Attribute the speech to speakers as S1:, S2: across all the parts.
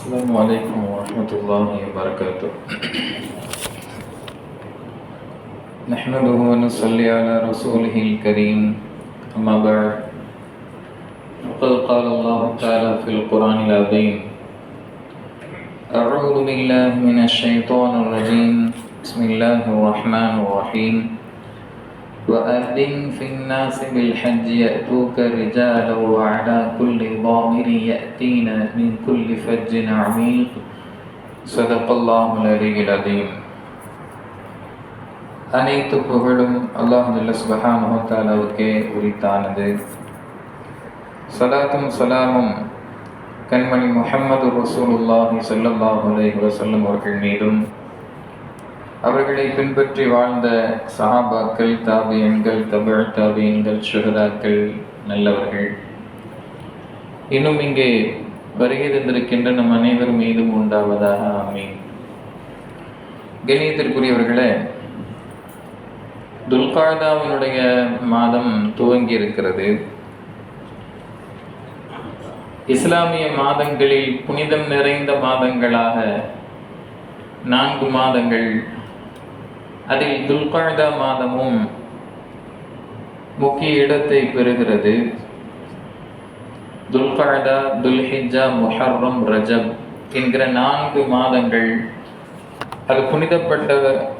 S1: السلام عليكم ورحمة الله وبركاته. نحمده ونصلي على رسوله الكريم. أما بعد فقد قال الله تعالى في القرآن العظيم أعوذ بالله من الشيطان الرجيم. بسم الله الرحمن الرحيم. وأذن في الناس بالحج يأتوك رجالا وعلى كل ضامر يأتين من كل فج عميق صدق الله العلي العظيم அனைத்து புகழும் அல்லாஹ் சுபஹானஹு தஆலாவுக்கே உரித்தானது சலாத்தும் சலாமும் கண்மணி முஹம்மது ரசூலுல்லாஹி ஸல்லல்லாஹு அலைஹி வஸல்லம் அவர்கள் மீதும் அவர்களை பின்பற்றி வாழ்ந்த சஹாபாக்கள் தாபியன்கள் தமிழ் தாபியன்கள் சுகதாக்கள் நல்லவர்கள். இன்னும் இங்கே வருகை தந்திருக்கின்ற நம் அனைவர் மீதும் உண்டாவதாக அமீன் கணியத்திற்குரியவர்களே துல்காதாவினுடைய மாதம் துவங்கி இருக்கிறது இஸ்லாமிய மாதங்களில் புனிதம் நிறைந்த மாதங்களாக நான்கு மாதங்கள் அதில் துல்காயுதா மாதமும் முக்கிய இடத்தை பெறுகிறது. துல்காயுதா துல்ஹிஜா முஹர்ரம் ரஜப் என்கிற நான்கு மாதங்கள் அது புனிதப்பட்ட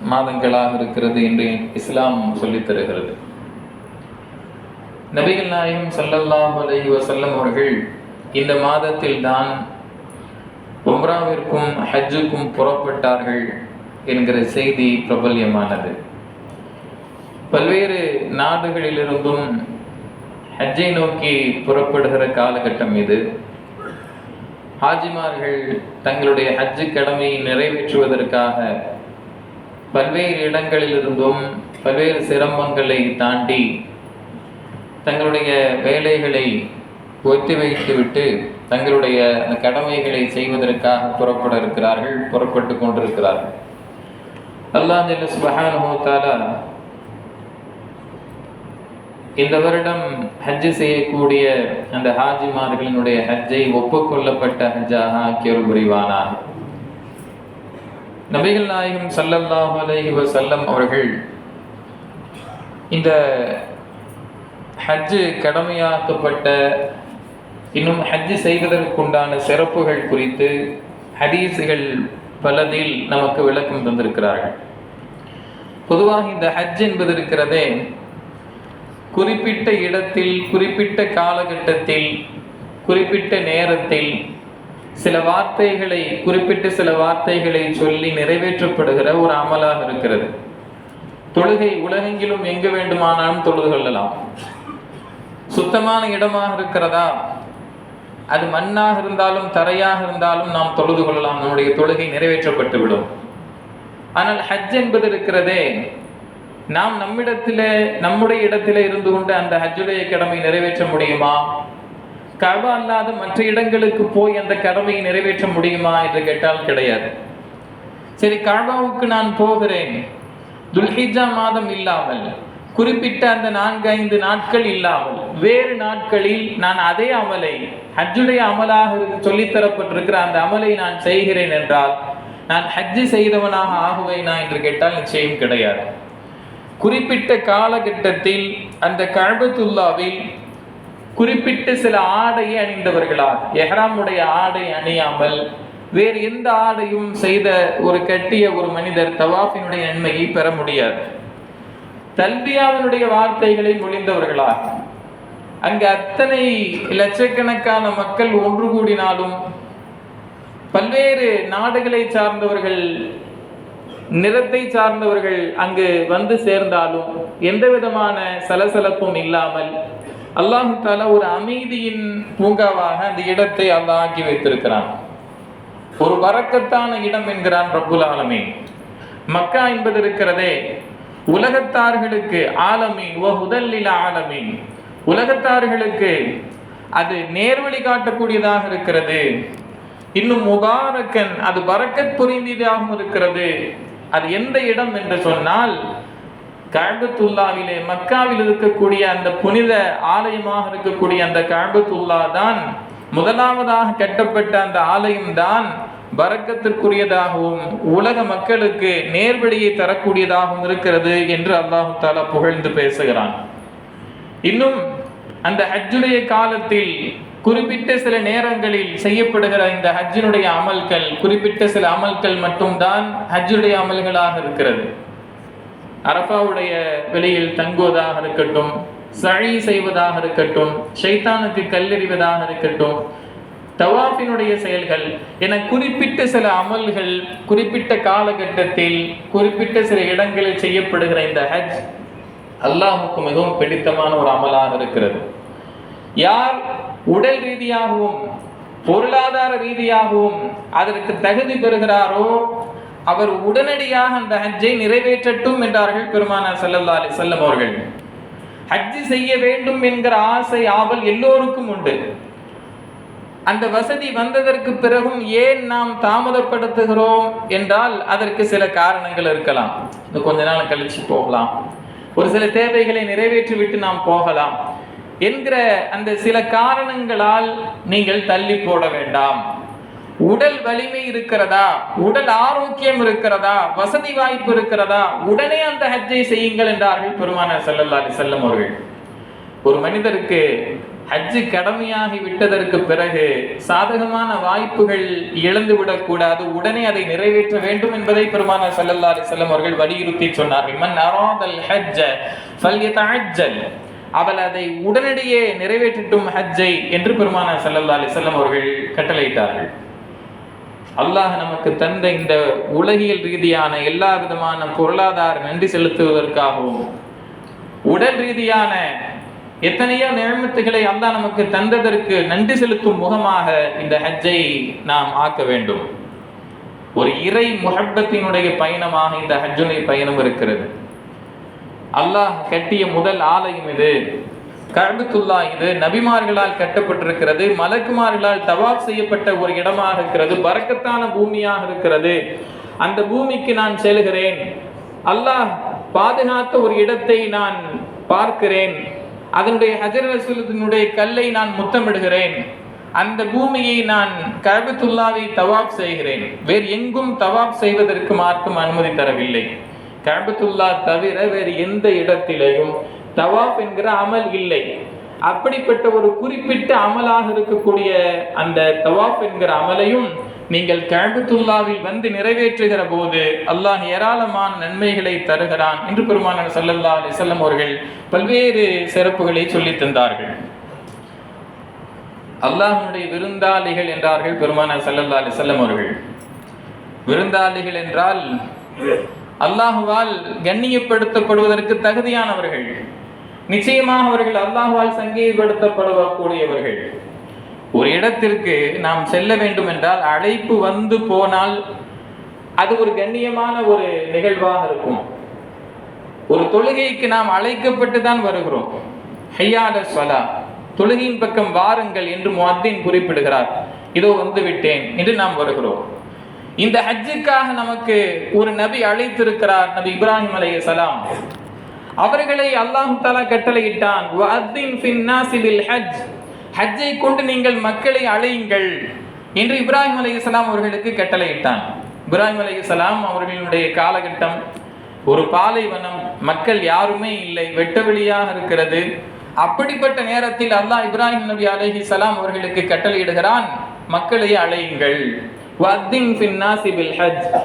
S1: மாதங்களாக இருக்கிறது என்று இஸ்லாம் சொல்லித் தருகிறது. நபிகள் நாயகம் ஸல்லல்லாஹு அலஹி வசல்லம் அவர்கள் இந்த மாதத்தில் தான் உம்ராவிற்கும் ஹஜ்ஜுக்கும் புறப்பட்டார்கள். என்கிற செய்தி பிரபல்யமானது. பல்வேறு நாடுகளிலிருந்தும் ஹஜ்ஜை நோக்கி புறப்படுகிற காலகட்டம் இது. ஹாஜிமார்கள் தங்களுடைய ஹஜ்ஜு கடமையை நிறைவேற்றுவதற்காக பல்வேறு இடங்களிலிருந்தும் பல்வேறு சிரமங்களை தாண்டி தங்களுடைய வேலைகளை ஒத்தி வைத்துவிட்டு தங்களுடைய அந்த கடமைகளை செய்வதற்காக புறப்பட இருக்கிறார்கள் புறப்பட்டு கொண்டிருக்கிறார்கள். அல்லாஹ் ஜல்ல இந்த வருடம் ஹஜ்ஜு செய்யக்கூடிய அந்த ஹாஜிமார்களினுடைய ஹஜ்ஜை ஒப்புக்கொள்ளப்பட்ட ஹஜ்ஜாக ஆக்கியொரு புரிவானார் நபிகள் நாயகம் சல்லல்லாஹு அலஹி வசல்லம் அவர்கள் இந்த ஹஜ்ஜு கடமையாக்கப்பட்ட இன்னும் ஹஜ்ஜு செய்வதற்குண்டான சிறப்புகள் குறித்து ஹதீஸுகள் பலதில் நமக்கு விளக்கம் தந்திருக்கிறார்கள். பொதுவாக இந்த ஹஜ் என்பது இருக்கிறதே குறிப்பிட்ட இடத்தில் குறிப்பிட்ட காலகட்டத்தில் குறிப்பிட்ட நேரத்தில் சில வார்த்தைகளை குறிப்பிட்ட சில வார்த்தைகளை சொல்லி நிறைவேற்றப்படுகிற ஒரு அமலாக இருக்கிறது. தொழுகை உலகெங்கிலும் எங்கு வேண்டுமானாலும் தொழுது கொள்ளலாம். சுத்தமான இடமாக இருக்கிறதா? அது மண்ணாக இருந்தாலும் தரையாக இருந்தாலும் நாம் தொழுது கொள்ளலாம். நம்முடைய தொழுகை நிறைவேற்றப்பட்டு விடும் ஆனால் ஹஜ் என்பது இருக்கிறதே. நாம் நம்மிடத்திலே நம்முடைய இடத்திலே இருந்து கொண்டு அந்த ஹஜ்ஜுடைய கடமை நிறைவேற்ற முடியுமா? கபா அல்லாத மற்ற இடங்களுக்கு போய் அந்த கடமையை நிறைவேற்ற முடியுமா என்று கேட்டால் கிடையாது. சரி கபாவுக்கு நான் போகிறேன். துல்ஹிஜா மாதம் இல்லாமல். குறிப்பிட்ட அந்த நான்கு ஐந்து நாட்கள் இல்லாமல் வேறு நாட்களில் நான் அதே அமலை ஹஜ்ஜுடைய அமலாக சொல்லித்தரப்பட்டிருக்கிற அந்த அமலை நான் செய்கிறேன் என்றால் நான் ஹஜ்ஜு செய்தவனாக ஆகுவேனா என்று கேட்டால் நிச்சயம் கிடையாது. குறிப்பிட்ட காலகட்டத்தில் அந்த கழபத்துல்லாவில் குறிப்பிட்ட சில ஆடையை அணிந்தவர்களாக எஹ்ராமுடைய ஆடை அணியாமல் வேறு எந்த ஆடையும் செய்த ஒரு கட்டிய ஒரு மனிதர் தவாஃபினுடைய நன்மையை பெற முடியாது. தல்பியாவினுடைய வார்த்தைகளை மொழிந்தவர்களாக அங்கு அத்தனை லட்சக்கணக்கான மக்கள் ஒன்று கூடினாலும் பல்வேறு நாடுகளை சார்ந்தவர்கள் நிறத்தை சார்ந்தவர்கள் அங்கு வந்து சேர்ந்தாலும் எந்த விதமான சலசலப்பும் இல்லாமல் அல்லாஹு தாலா ஒரு அமைதியின் பூங்காவாக அந்த இடத்தை அல்லாஹ் ஆக்கி வைத்திருக்கிறான். ஒரு வரக்கத்தான இடம் என்கிறான் பிரபுல் ஆலமே மக்கா என்பது இருக்கிறதே. உலகத்தார்களுக்கு ஆலமீன் ஓ முதலில் உலகத்தார்களுக்கு அது நேர்வழி காட்டக்கூடியதாக இருக்கிறது. இன்னும் முபாரக்கன் அது பறக்கத் புரிந்ததாகவும் இருக்கிறது. அது எந்த இடம் என்று சொன்னால் காபத்துல்லாவிலே மக்காவில் இருக்கக்கூடிய அந்த புனித ஆலயமாக இருக்கக்கூடிய அந்த காபத்துல்லா தான் முதலாவதாக கட்டப்பட்ட அந்த ஆலயம் தான் பறக்கத்திற்குரியதாகவும் உலக மக்களுக்கு நேர்வழியை தரக்கூடியதாகவும் இருக்கிறது என்று அல்லாஹு தாலா புகழ்ந்து பேசுகிறான். இன்னும் அந்த ஹஜ்ஜுடைய காலத்தில் குறிப்பிட்ட சில நேரங்களில் செய்யப்படுகிற இந்த ஹஜ்ஜினுடைய அமல்கள் குறிப்பிட்ட சில அமல்கள் மட்டும்தான் ஹஜ்ஜுடைய அமல்களாக இருக்கிறது. அரபாவுடைய வெளியில் தங்குவதாக இருக்கட்டும் சழி செய்வதாக இருக்கட்டும் ஷைத்தானுக்கு கல்லெறிவதாக இருக்கட்டும் தவாஃபினுடைய செயல்கள் என குறிப்பிட்ட சில அமல்கள் குறிப்பிட்ட காலகட்டத்தில் குறிப்பிட்ட சில இடங்களில் செய்யப்படுகிற இந்த ஹஜ் அல்லாஹுக்கு மிகவும் பிடித்தமான ஒரு அமலாக இருக்கிறது. யார் உடல் ரீதியாகவும் பொருளாதார ரீதியாகவும் அதற்கு தகுதி பெறுகிறாரோ அவர் உடனடியாக அந்த ஹஜ்ஜை நிறைவேற்றட்டும் என்றார்கள் பெருமானார் செல்லல்லா அலி செல்லம் அவர்கள். ஹஜ்ஜி செய்ய வேண்டும் என்கிற ஆசை ஆவல் எல்லோருக்கும் உண்டு. அந்த வசதி வந்ததற்கு பிறகும் ஏன் நாம் தாமதப்படுத்துகிறோம் என்றால் அதற்கு சில காரணங்கள் இருக்கலாம். கொஞ்ச நாள் கழிச்சு போகலாம். ஒரு சில தேவைகளை நிறைவேற்றிவிட்டு நாம் போகலாம். என்கிற அந்த சில காரணங்களால் நீங்கள் தள்ளி போட வேண்டாம். உடல் வலிமை இருக்கிறதா? உடல் ஆரோக்கியம் இருக்கிறதா? வசதி வாய்ப்பு இருக்கிறதா? உடனே அந்த ஹஜ்ஜை செய்யுங்கள் என்றார்கள் பெருமான ஸல்லல்லாஹு அலைஹி அவர்கள். ஒரு மனிதருக்கு ஹஜ்ஜு கடமையாகி விட்டதற்கு பிறகு சாதகமான வாய்ப்புகள் இழந்து விடக்கூடாது உடனே அதை நிறைவேற்ற வேண்டும் என்பதை பெருமானார் ஸல்லல்லாஹு அலைஹி அவர்கள் வலியுறுத்தி சொன்னார்கள். மன் அராதல் ஹஜ்ஜ ஃபல்யதஅஜ்ஜல். அவள் அதை உடனடியே நிறைவேற்றட்டும் ஹஜ்ஜை என்று பெருமானார் ஸல்லல்லாஹு அலைஹி அவர்கள் கட்டளையிட்டார்கள். அல்லாஹ் நமக்கு தந்த இந்த உலகியல் ரீதியான எல்லா விதமான பொருளாதார நன்றி செலுத்துவதற்காகவும் உடல் ரீதியான எத்தனையோ நியமத்துகளை அல்லா நமக்கு தந்ததற்கு நன்றி செலுத்தும் முகமாக இந்த ஹஜ்ஜை நாம் ஆக்க வேண்டும். ஒரு இறை முகப்பத்தினுடைய பயணமாக இந்த ஹஜ்ஜுடைய பயணம் இருக்கிறது. அல்லாஹ் கட்டிய முதல் ஆலயம் இது. கஅபத்துல்லா இது நபிமார்களால் கட்டப்பட்டிருக்கிறது மலக்குமார்களால் தவாப் செய்யப்பட்ட ஒரு இடமாக இருக்கிறது பறக்கத்தான பூமியாக இருக்கிறது. அந்த பூமிக்கு நான் செல்கிறேன். அல்லாஹ் பாதுகாத்த ஒரு இடத்தை நான் பார்க்கிறேன். அதனுடைய ஹஜர் ரசூலத்தினுடைய கல்லை நான் முத்தமிடுகிறேன். அந்த பூமியை நான் கஅபத்துல்லாவை தவாப் செய்கிறேன். வேறு எங்கும் தவாப் செய்வதற்கு மாற்றும் அனுமதி தரவில்லை. கஅபத்துல்லா தவிர வேறு எந்த இடத்திலேயும் தவாப் என்கிற அமல் இல்லை. அப்படிப்பட்ட ஒரு குறிப்பிட்ட அமலாக இருக்கக்கூடிய அந்த தவாப் என்கிற அமலையும் நீங்கள் கஅபத்துல்லாவில் வந்து நிறைவேற்றுகிற போது அல்லாஹ் ஏராளமான நன்மைகளை தருகிறான் என்று பெருமானார் சல்லல்லா அலிசல்லம் அவர்கள் பல்வேறு சிறப்புகளை சொல்லி தந்தார்கள். அல்லாஹனுடைய விருந்தாளிகள் என்றார்கள் பெருமானார் சல்லல்லா அலிசல்லம் அவர்கள். விருந்தாளிகள் என்றால் அல்லாஹுவால் கண்ணியப்படுத்தப்படுவதற்கு தகுதியானவர்கள். நிச்சயமாக அவர்கள் அல்லாஹுவால் சங்கீதப்படுத்தப்படக்கூடியவர்கள். ஒரு இடத்திற்கு நாம் செல்ல வேண்டும் என்றால் அழைப்பு வந்து போனால் அது ஒரு கண்ணியமான ஒரு நிகழ்வாக இருக்கும். ஒரு தொழுகைக்கு நாம் அழைக்கப்பட்டு தான் வருகிறோம். ஹையால சலா தொழுகையின் பக்கம் வாருங்கள் என்று முஅத்தின் குறிப்பிடுகிறார். இதோ வந்து விட்டேன் என்று நாம் வருகிறோம். இந்த ஹஜ்ஜுக்காக நமக்கு ஒரு நபி அழைத்திருக்கிறார் நபி இப்ராஹிம் அலைஹிஸ்ஸலாம் அவர்களை அல்லாஹு தாலா கட்டளையிட்டான் ஹஜ். ஹஜ்ஜை கொண்டு நீங்கள் மக்களை அழையுங்கள் என்று இப்ராஹிம் அலைஹிஸ்ஸலாம் அவர்களுக்கு கட்டளையிட்டான். இப்ராஹிம் அலைஹிஸ்ஸலாம் அவர்களுடைய காலகட்டம் ஒரு பாலைவனம் மக்கள் யாருமே இல்லை வெட்ட வெளியாக இருக்கிறது. அப்படிப்பட்ட நேரத்தில் அல்லாஹ் இப்ராஹிம் நபி சலாம் அவர்களுக்கு கட்டளையிடுகிறான் மக்களை அழையுங்கள். ஹஜ்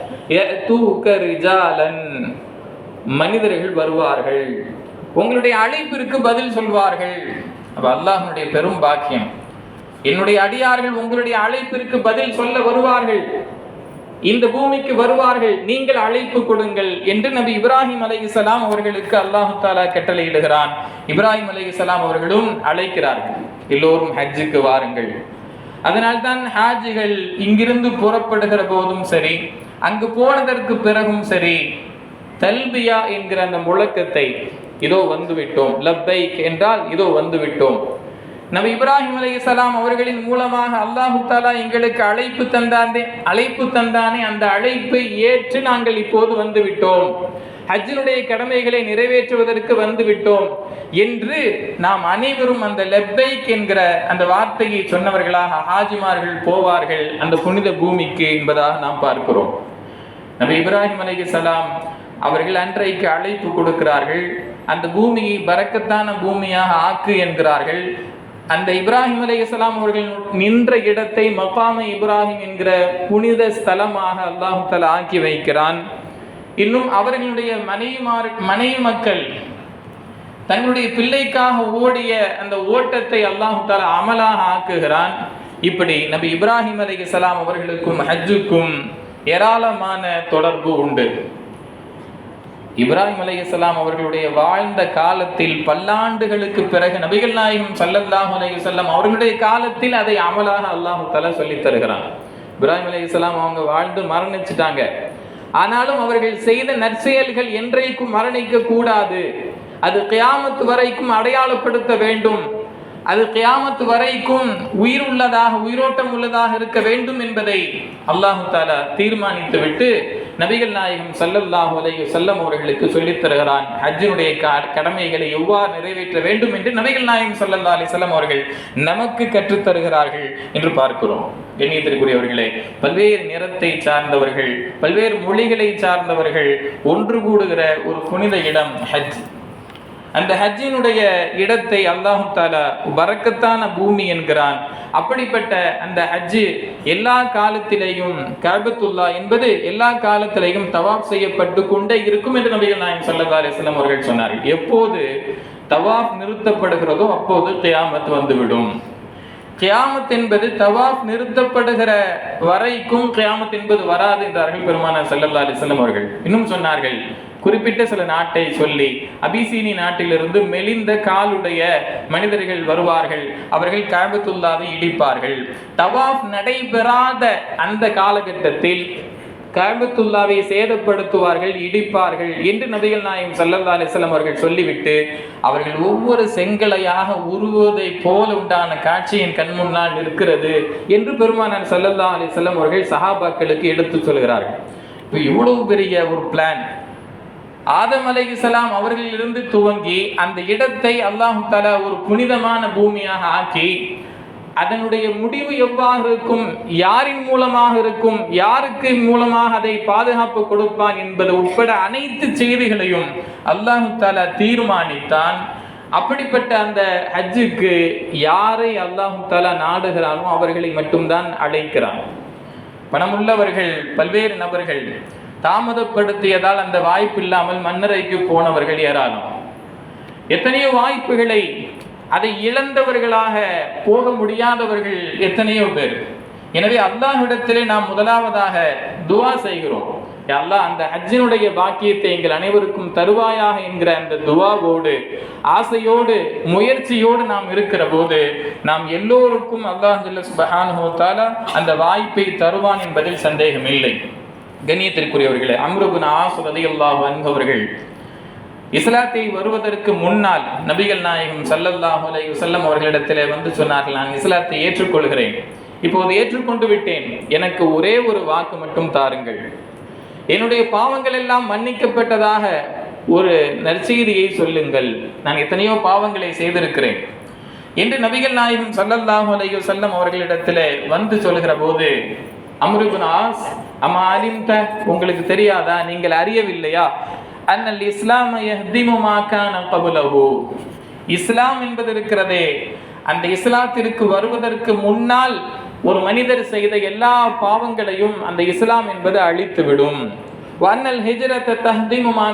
S1: மனிதர்கள் வருவார்கள். உங்களுடைய அழைப்பிற்கு பதில் சொல்வார்கள். அப்ப அல்லாஹனுடைய பெரும் பாக்கியம். என்னுடைய அடியார்கள் உங்களுடைய அழைப்பிற்கு பதில் சொல்ல வருவார்கள். இந்த பூமிக்கு வருவார்கள். நீங்கள் அழைப்பு கொடுங்கள் என்று நபி இப்ராஹிம் அலைஹிஸ்ஸலாம் அவர்களுக்கு அல்லாஹு தாலா கட்டளையிடுகிறான் இப்ராஹிம் அலைஹிஸ்ஸலாம் அவர்களும் அழைக்கிறார்கள். எல்லோரும் ஹஜ்ஜுக்கு வாருங்கள். அதனால்தான் ஹாஜிகள் இங்கிருந்து புறப்படுகிற போதும் சரி அங்கு போனதற்கு பிறகும் சரி தல்பியா என்கிற அந்த முழக்கத்தை இதோ வந்துவிட்டோம். லப்பைக் என்றால் இதோ வந்துவிட்டோம். நம்ம நபி இப்ராஹிம் இஸ்லாம் அவர்களின் மூலமாக அல்லாஹு தாலா எங்களுக்கு அழைப்பு தந்தானே அழைப்பு தந்தானே. அந்த அழைப்பை ஏற்று நாங்கள் இப்போது வந்துவிட்டோம். ஹஜ்ஜினுடைய கடமைகளை நிறைவேற்றுவதற்கு வந்துவிட்டோம் என்று நாம் அனைவரும் அந்த லெப்பைக் என்கிற அந்த வார்த்தையை சொன்னவர்களாக ஹாஜிமார்கள் போவார்கள் அந்த புனித பூமிக்கு என்பதாக நாம் பார்க்கிறோம். நபி இப்ராஹிம் அலைஹிஸ்ஸலாம் அவர்கள் அன்றைக்கு அழைப்பு கொடுக்கிறார்கள். அந்த பூமியை பறக்கத்தான பூமியாக ஆக்கு என்கிறார்கள். அந்த இப்ராஹிம் அலைஹிஸ்ஸலாம் அவர்கள் நின்ற இடத்தை மக்காம இப்ராஹிம் என்கிற புனித ஸ்தலமாக அல்லாஹு ஆக்கி வைக்கிறான். இன்னும் அவர்களுடைய மனைவிமார் மனைவி மக்கள் தங்களுடைய பிள்ளைக்காக ஓடிய அந்த ஓட்டத்தை அல்லாஹு அமலாக ஆக்குகிறான். இப்படி நபி இப்ராஹிம் அலைஹிஸ்ஸலாம் அவர்களுக்கும் ஹஜ்ஜுக்கும் ஏராளமான தொடர்பு உண்டு. இப்ராஹிம் அலைஹிஸ்ஸலாம் அவர்களுடைய வாழ்ந்த காலத்தில் பல்லாண்டுகளுக்கு பிறகு நபிகள் நாயகம் சல்லல்லாஹ் அலைஹி அவர்களுடைய காலத்தில் அதை அமலாக அல்லாஹு தலா சொல்லி தருகிறான். இப்ராஹிம் அலைஹிஸ்ஸலாம் அவங்க வாழ்ந்து மரணிச்சிட்டாங்க. ஆனாலும் அவர்கள் செய்த நற்செயல்கள் என்றைக்கும் மரணிக்க கூடாது. அது கியாமத்து வரைக்கும் அடையாளப்படுத்த வேண்டும். அது கியாமத்து வரைக்கும் உயிர் உள்ளதாக உயிரோட்டம் உள்ளதாக இருக்க வேண்டும் என்பதை அல்லாஹு தாலா தீர்மானித்து விட்டு நபிகள் நாயகம் சல்லல்லாஹு அலைய செல்லம் அவர்களுக்கு சொல்லித் தருகிறான் ஹஜ்ஜினுடைய க- கடமைகளை எவ்வாறு நிறைவேற்ற வேண்டும் என்று நபிகள் நாயகம் சல்லல்லா அலி செல்லம் அவர்கள் நமக்கு கற்றுத் தருகிறார்கள் என்று பார்க்கிறோம். கண்ணியத்திற்குரியவர்களே பல்வேறு நிறத்தை சார்ந்தவர்கள் பல்வேறு மொழிகளை சார்ந்தவர்கள் ஒன்று கூடுகிற ஒரு புனித இடம் ஹஜ். அந்த ஹஜ்ஜினுடைய இடத்தை அல்லாஹு தாலா வரக்கத்தான பூமி என்கிறான். அப்படிப்பட்ட அந்த ஹஜ்ஜு எல்லா காலத்திலேயும் கபத்துல்லா என்பது எல்லா காலத்திலேயும் தவாப் செய்யப்பட்டு கொண்டே இருக்கும் என்று நபிகள் நாயம் ஸல்லல்லாஹு அலைஹி அவர்கள் சொன்னார்கள். எப்போது தவாப் நிறுத்தப்படுகிறதோ அப்போது கியாமத் வந்துவிடும். கியாமத் என்பது தவாப் நிறுத்தப்படுகிற வரைக்கும் கியாமத் என்பது வராது என்றார்கள் பெருமானார் ஸல்லல்லாஹு அலிஸ்லம் அவர்கள் இன்னும் சொன்னார்கள். குறிப்பிட்ட சில நாட்டை சொல்லி அபிசீனி நாட்டிலிருந்து மெலிந்த காலுடைய மனிதர்கள் வருவார்கள். அவர்கள் காபத்துல்லாவை இடிப்பார்கள். தவாஃப் நடைபெறாத அந்த காலகட்டத்தில் காபத்துல்லாவை சேதப்படுத்துவார்கள் இடிப்பார்கள் என்று நபிகள் நாயம் சல்லல்லா அலிஸ்லாம் அவர்கள் சொல்லிவிட்டு அவர்கள் ஒவ்வொரு செங்கலையாக உருவதை போல உண்டான காட்சி என் கண் முன்னால் நிற்கிறது என்று பெருமானார் சல்லல்லா அலிஸ்லாம் அவர்கள் சஹாபாக்களுக்கு எடுத்துச் சொல்கிறார்கள். இப்போ இவ்வளவு பெரிய ஒரு பிளான் ஆதம் அலைஹிஸ்ஸலாம் அவர்களிலிருந்து துவங்கி அந்த இடத்தை அல்லாஹு தாலா ஒரு புனிதமான பூமியாக ஆக்கி அதனுடைய முடிவு எவ்வாறு இருக்கும் யாரின் மூலமாக இருக்கும் யாருக்கு மூலமாக அதை பாதுகாப்பு கொடுப்பான் என்பது உட்பட அனைத்து செய்திகளையும் அல்லாஹு தாலா தீர்மானித்தான். அப்படிப்பட்ட அந்த ஹஜ்ஜுக்கு யாரை அல்லாஹு தாலா நாடுகிறானோ அவர்களை மட்டும்தான் அழைக்கிறான். பணமுள்ளவர்கள் பல்வேறு நபர்கள் தாமதப்படுத்தியதால் அந்த வாய்ப்பு இல்லாமல் மன்னரைக்கு போனவர்கள் ஏராளம். எத்தனையோ வாய்ப்புகளை அதை இழந்தவர்களாக போக முடியாதவர்கள் எத்தனையோ பேர். எனவே அல்லாஹிடத்திலே நாம் முதலாவதாக துவா செய்கிறோம். அல்லா அல்லாஹ் அந்த ஹஜ்ஜினுடைய பாக்கியத்தை எங்கள் அனைவருக்கும் தருவாயாக என்கிற அந்த துவாவோடு ஆசையோடு முயற்சியோடு நாம் இருக்கிற போது நாம் எல்லோருக்கும் அல்லாஹ் சுபஹான் சுப்ஹானஹு அந்த வாய்ப்பை தருவான் என்பதில் சந்தேகம் இல்லை கண்ணியத்திற்குரியவர்களே அம்ருபின் ஆஸ் ரலியல்லாஹு அன்ஹு இஸ்லாத்தை வருவதற்கு முன்னால் நபிகள் நாயகம் ஸல்லல்லாஹு அலை வஸல்லம் அவர்களிடத்திலே வந்து சொன்னார்கள் நான் இஸ்லாத்தை ஏற்றுக்கொள்கிறேன். இப்போது ஏற்றுக்கொண்டு விட்டேன். எனக்கு ஒரே ஒரு வாக்கு மட்டும் தாருங்கள். என்னுடைய பாவங்கள் எல்லாம் மன்னிக்கப்பட்டதாக ஒரு நற்செய்தியை சொல்லுங்கள். நான் எத்தனையோ பாவங்களை செய்திருக்கிறேன். என்று நபிகள் நாயகம் சல்லல்லாஹு அலையோ செல்லம் அவர்களிடத்திலே வந்து சொல்கிற போது அம்ருபின் அம்மா அலிம்த உங்களுக்கு தெரியாதா? நீங்கள் அறியவில்லையா? அன்னல் இஸ்லாம யஹ்திமு மா இஸ்லாம் என்பது இருக்கிறதே. அந்த இஸ்லாத்திற்கு வருவதற்கு முன்னால் ஒரு மனிதர் செய்த எல்லா பாவங்களையும் அந்த இஸ்லாம் என்பது அழித்துவிடும். வன்னல் ஹிஜ்ரத்த தஹ்திமு மா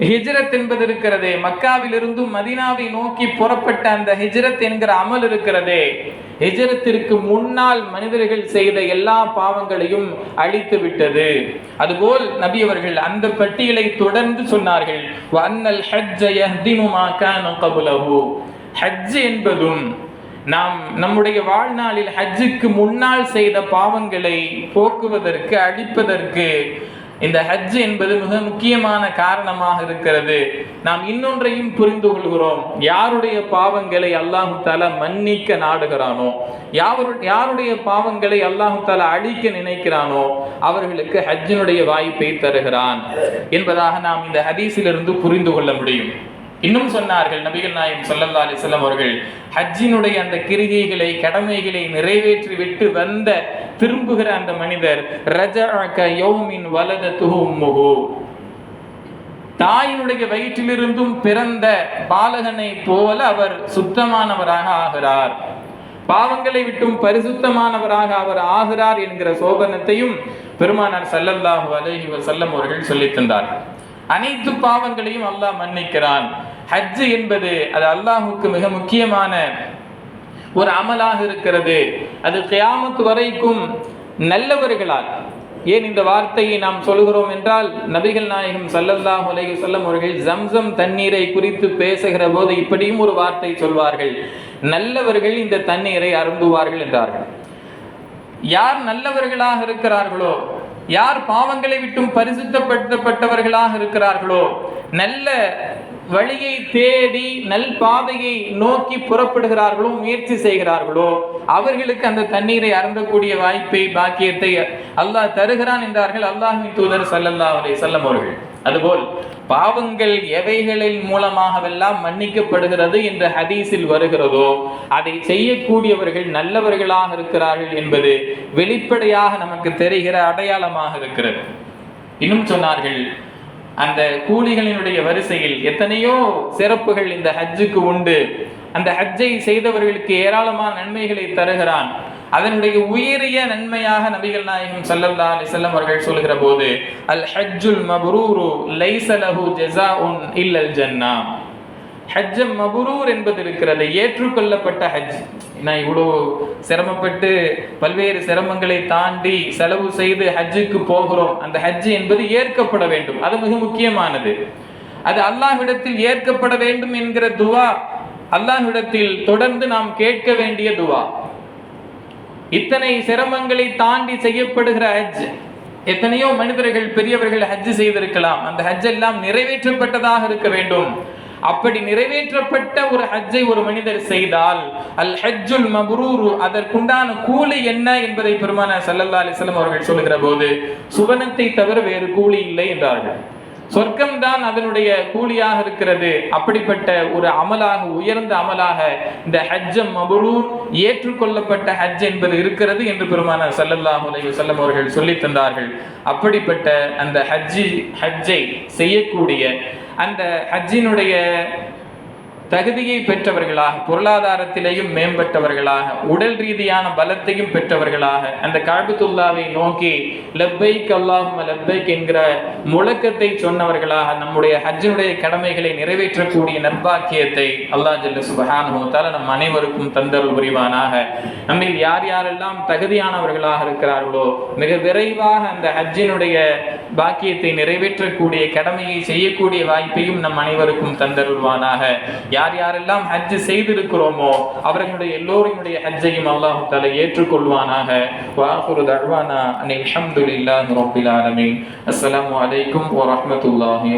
S1: ஹிஜ்ரத் என்பது இருக்கிறதே. மக்காவிலிருந்து மதீனாவை நோக்கி புறப்பட்ட அந்த ஹிஜ்ரத் என்கிற அமல் இருக்கிறதே. ஹிஜரத்திற்கு முன்னால் மனிதர்கள் செய்த எல்லா பாவங்களையும் அழித்து விட்டது. அதுபோல் நபி அவர்கள் அந்த பட்டியலை தொடர்ந்து சொன்னார்கள். வன்னல் ஹஜ் என்பதும் நாம் நம்முடைய வாழ்நாளில் ஹஜ்ஜுக்கு முன்னால் செய்த பாவங்களை போக்குவதற்கு அழிப்பதற்கு இந்த ஹஜ் என்பது மிக முக்கியமான காரணமாக இருக்கிறது. நாம் இன்னொன்றையும் புரிந்து கொள்கிறோம். யாருடைய பாவங்களை அல்லாஹு தாலா மன்னிக்க நாடுகிறானோ? யாரு யாருடைய பாவங்களை அல்லாஹு தாலா அழிக்க நினைக்கிறானோ? அவர்களுக்கு ஹஜ்ஜினுடைய வாய்ப்பை தருகிறான். என்பதாக நாம் இந்த ஹதீஸிலிருந்து புரிந்து கொள்ள முடியும். இன்னும் சொன்னார்கள் நபிகள் நாயம் சொல்லல்லா அலிசல்லம் அவர்கள் ஹஜ்ஜினுடைய அந்த கிரிகைகளை கடமைகளை நிறைவேற்றி விட்டு வந்த திரும்புகிற அந்த மனிதர் ரஜஅக யோமின் வலத துஹும்முஹு தாயினுடைய வயிற்றிலிருந்தும் பிறந்த பாலகனை போல அவர் சுத்தமானவராக ஆகிறார். பாவங்களை விட்டும் பரிசுத்தமானவராக அவர் ஆகிறார் என்கிற சோபனத்தையும் பெருமானார் சல்லல்லாஹு அலஹி வசல்லம் அவர்கள் சொல்லித் தந்தார்கள் அனைத்து பாவங்களையும் அல்லாஹ் மன்னிக்கிறான். ஹஜ் என்பது அது அல்லாஹுக்கு மிக முக்கியமான ஒரு அமலாக இருக்கிறது. அது கியாமத்து வரைக்கும் நல்லவர்களால். ஏன் இந்த வார்த்தையை நாம் சொல்கிறோம் என்றால் நபிகள் நாயகம் சல்லல்லாஹு உலகி வஸல்லம் அவர்கள் ஜம்சம் தண்ணீரை குறித்து பேசுகிற போது இப்படியும் ஒரு வார்த்தை சொல்வார்கள். நல்லவர்கள் இந்த தண்ணீரை அருந்துவார்கள் என்றார்கள். யார் நல்லவர்களாக இருக்கிறார்களோ யார் பாவங்களை விட்டும் பரிசுத்தப்படுத்தப்பட்டவர்களாக இருக்கிறார்களோ நல்ல வழியை தேடி நல் பாதையை நோக்கி புறப்படுகிறார்களோ முயற்சி செய்கிறார்களோ அவர்களுக்கு அந்த தண்ணீரை அருந்தக்கூடிய வாய்ப்பை பாக்கியத்தை அல்லாஹ் தருகிறான் என்றார்கள் அல்லாஹின் தூதர் சல்லல்லா அலை செல்லம் அவர்கள். அதுபோல் பாவங்கள் எவைகளின் மூலமாகவெல்லாம் மன்னிக்கப்படுகிறது என்ற ஹதீஸில் வருகிறதோ அதை செய்யக்கூடியவர்கள் நல்லவர்களாக இருக்கிறார்கள் என்பது வெளிப்படையாக நமக்கு தெரிகிற அடையாளமாக இருக்கிறது. இன்னும் சொன்னார்கள் அந்த கூலிகளினுடைய வரிசையில் எத்தனையோ சிறப்புகள் இந்த ஹஜ்ஜுக்கு உண்டு. அந்த ஹஜ்ஜை செய்தவர்களுக்கு ஏராளமான நன்மைகளை தருகிறான். அதனுடைய உயரிய நன்மையாக நபிகள் நாயகம் சல்லல்லா அலிசல்லம் அவர்கள் சொல்கிற போது அல் ஹஜ்ஜுல் மபுரூரு லைசலஹு உன் இல்லல் ஜன்னா. ஹஜ்ஜ மபுரூர் என்பது இருக்கிறது. ஏற்றுக்கொள்ளப்பட்ட ஹஜ். நான் இவ்வளோ சிரமப்பட்டு பல்வேறு சிரமங்களை தாண்டி செலவு செய்து ஹஜ்ஜுக்கு போகிறோம். அந்த ஹஜ் என்பது ஏற்கப்பட வேண்டும். அது மிக முக்கியமானது. அது அல்லாஹ்விடத்தில் ஏற்கப்பட வேண்டும் என்கிற துவா அல்லாஹ்விடத்தில் தொடர்ந்து நாம் கேட்க வேண்டிய துவா. இத்தனை சிரமங்களை தாண்டி செய்யப்படுகிற ஹஜ் எத்தனையோ மனிதர்கள் பெரியவர்கள் ஹஜ் செய்திருக்கலாம். அந்த ஹஜ் எல்லாம் நிறைவேற்றப்பட்டதாக இருக்க வேண்டும். அப்படி நிறைவேற்றப்பட்ட ஒரு ஹஜ்ஜை ஒரு மனிதர் செய்தால் அல் ஹஜ்ஜுல் மபுரூரு அதற்குண்டான கூலி என்ன என்பதை பெருமான சல்லல்லா அலிஸ்லம் அவர்கள் சொல்லுகிற போது சுவனத்தை தவிர வேறு கூலி இல்லை என்றார்கள். சொர்க்கம் தான் அதனுடைய கூலியாக இருக்கிறது. அப்படிப்பட்ட ஒரு அமலாக உயர்ந்த அமலாக இந்த ஹஜ்ஜம் மபுரூர் ஏற்றுக்கொள்ளப்பட்ட ஹஜ் என்பது இருக்கிறது என்று பெருமான சல்லல்லாஹு அலைஹி செல்லம் அவர்கள் சொல்லி தந்தார்கள். அப்படிப்பட்ட அந்த ஹஜ்ஜி ஹஜ்ஜை செய்யக்கூடிய அந்த ஹஜ்ஜினுடைய தகுதியை பெற்றவர்களாக பொருளாதாரத்திலேயும் மேம்பட்டவர்களாக உடல் ரீதியான பலத்தையும் பெற்றவர்களாக அந்த காபித்துல்லாவை நோக்கி லப்பைக் அல்லாஹும் லப்பைக் என்கிற முழக்கத்தை சொன்னவர்களாக நம்முடைய ஹஜ்ஜனுடைய கடமைகளை நிறைவேற்றக்கூடிய நற்பாக்கியத்தை அல்லாஹ் ஜல்ல சுபஹானஹு நம் அனைவருக்கும் தந்தருள் புரிவானாக. நம்மில் யார் யாரெல்லாம் தகுதியானவர்களாக இருக்கிறார்களோ மிக விரைவாக அந்த ஹஜ்ஜினுடைய பாக்கியத்தை நிறைவேற்றக்கூடிய கடமையை செய்யக்கூடிய வாய்ப்பையும் நம் அனைவருக்கும் தந்தருள்வானாக. யார் யாரெல்லாம் ஹஜ் செய்திருக்கிறோமோ அவர்களுடைய எல்லோருடைய ஹஜ்ஜையும் அல்லாஹு தலை ஏற்றுக்கொள்வானாக. வாகுரு தழ்வானா அனில் அல்ஹம்துலில்லாஹி ரப்பில் ஆலமீன். அஸ்ஸலாமு அலைக்கும் வரஹ்மத்துல்லாஹி